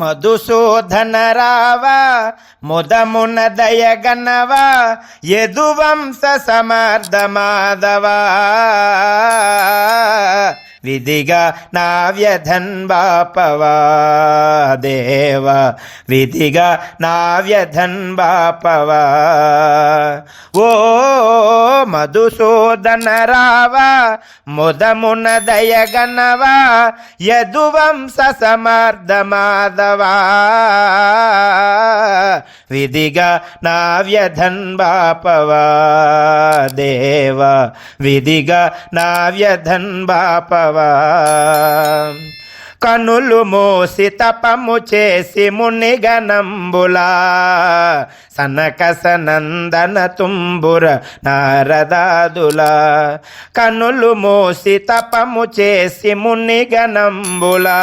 మధుసూధన రావా ముదమున దయగనవా యదువంశ సమర్థ మాధవా. విధిగా నా వ్యధన్ దేవ. విధిగా నా వ్యధన్ ఓ మధుసూదన రావా ముదమున దయగనవా యదువంశ సమర్థ మాధవా విధిగా నా వ్యధన్ దేవ. విధిగా నా వ్యధన్ బాపవా కనులు మోసి తపము చేసి మునిగనంబులా సనక సనందన తుంబుర నారదాదులా. కనులు మోసి తపము చేసి మునిగనంబులా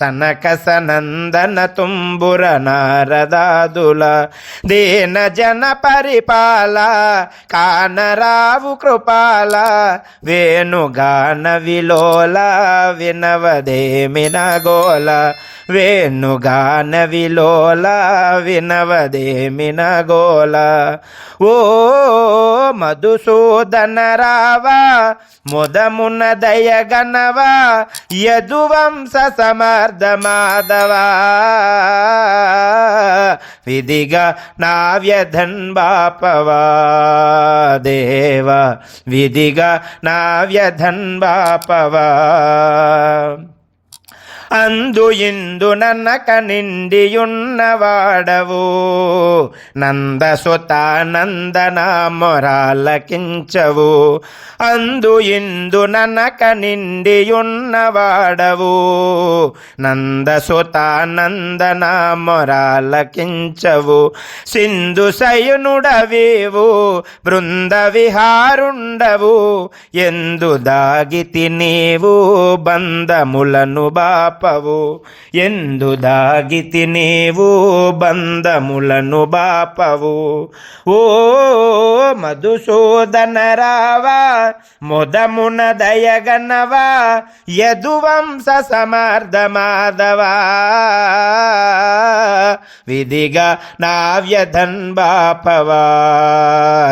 సనక సనందన తుంబుర నారదాదుల దీన జన పరిపాల కానరావు కృపాల వేణుగాన విలోల వినవదేమిన గోల వేణుగాన విలోల వినవదేమిన గోల ఓ మధుసూదన రావా ముదమున దయగనవా యదువంశ సమర్థ మాధవా విధిగా నా వ్యధన్ బాపవా దేవ విధిగా నా వ్యధన్ బాపవా అందు ఇందు నన్నక నిండియున్నవాడవు. నందసుత నందన మొరాలకించవు అందు ఇందు ననక నిండియున్నవాడవు. నందసుత నందన మొరాలకించవు సింధు సయునుడవేవు బృంద విహారుండవు. ఎందు దాగితి నీవు బంధములను బాప బాపవు ఎందు దాగితి నీవు బంధములను బాపవు. ఓ మధుసూదన రావా మొదమున దయగనవా యదువంశ సమర్థ మాధవా విధిగా నావ్యధన్ బాపవా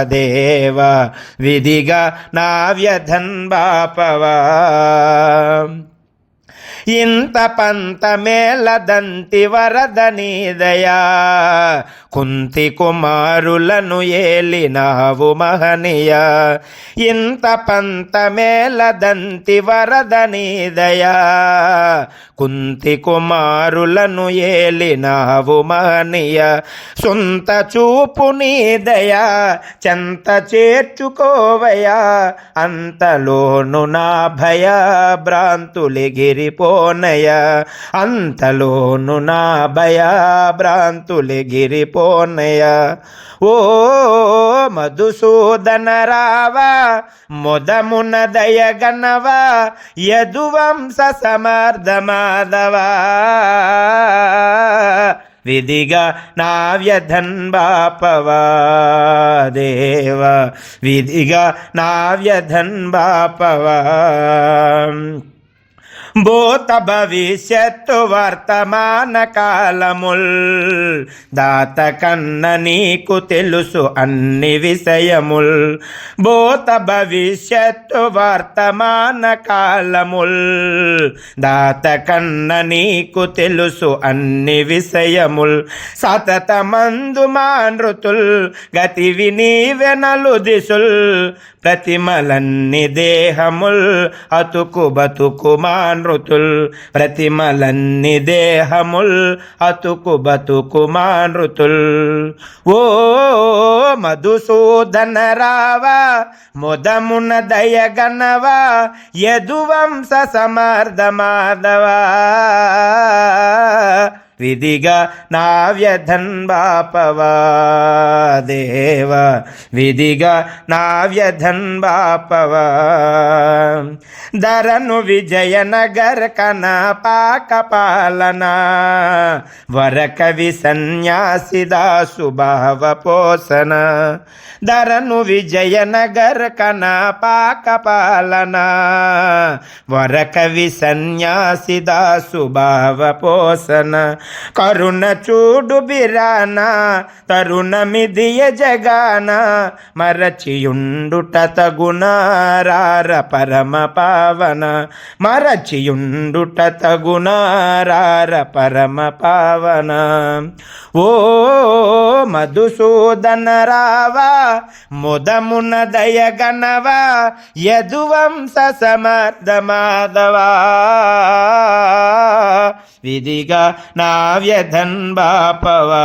దేవా విధిగా నావ్యధన్ బాపవా. ఇంత పంత మేలదంతి వరదనీదయా కుంతి కుమారులను ఏలినావు మహనీయ. ఇంత పంత మేలదంతి వరదనీదయా కుంతి కుమారులను ఏలినావు మహనీయ. సొంత చూపు నీదయా చెంత చేర్చుకోవయా. అంతలోను నా భయ గిరిపోనయ అంతలోను నా భయాభ్రాంతులు గిరిపోనయ ఓ మధుసూదన రావా మొదమున దయగనవా యదువంశ సమర్థ మాధవా విధిగా నా వ్యధన్ బాపవా విధిగా నా వ్యధన్ బాపవా. భూత భవిష్యత్తు వర్తమాన కాలముల్. దాత కన్న నీకు తెలుసు అన్ని విషయముల్. భూత భవిష్యత్తు వర్తమాన కాలముల్. దాత కన్న నీకు తెలుసు అన్ని విషయముల్. సతతమందు మానృతుల్ గతివి నీవెనలు దిశుల్ ప్రతిమలన్ని దేహముల్ అతుకు బతుకు మానృతుల్ ప్రతిమలన్ని దేహముల్ అతుకు బతుకు మానృతుల్ ఓ మధుసూదన రావా ముదమున దయగనవా యదువంశ సమర్థ మాధవా. విధిగా నా వ్యధన్ దేవ విధిగా నా వ్యధన్ బాపవా ధరను విజయనగర కన పాక పాలన. వరకవి సన్యాసిదా సుభావ పోషణ ధరను విజయనగర కన పాక పాలన. వరకవి సన్యాసిదా సుభావ పోసన కరుణ చూడు బిరానా తరుణమిది జగాన మరచియుండుట తగునారార పరమ పావన మరచియుండుట తగునారార పరమ పావన. ఓ మధుసూదన రావా ముదమున దయగనవా యదువంశ సమర్థ మాధవా. విధిగా నా వ్యధన్ బాపవా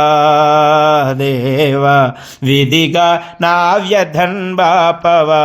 దేవా విధిగా నా వ్యధన్ బాపవా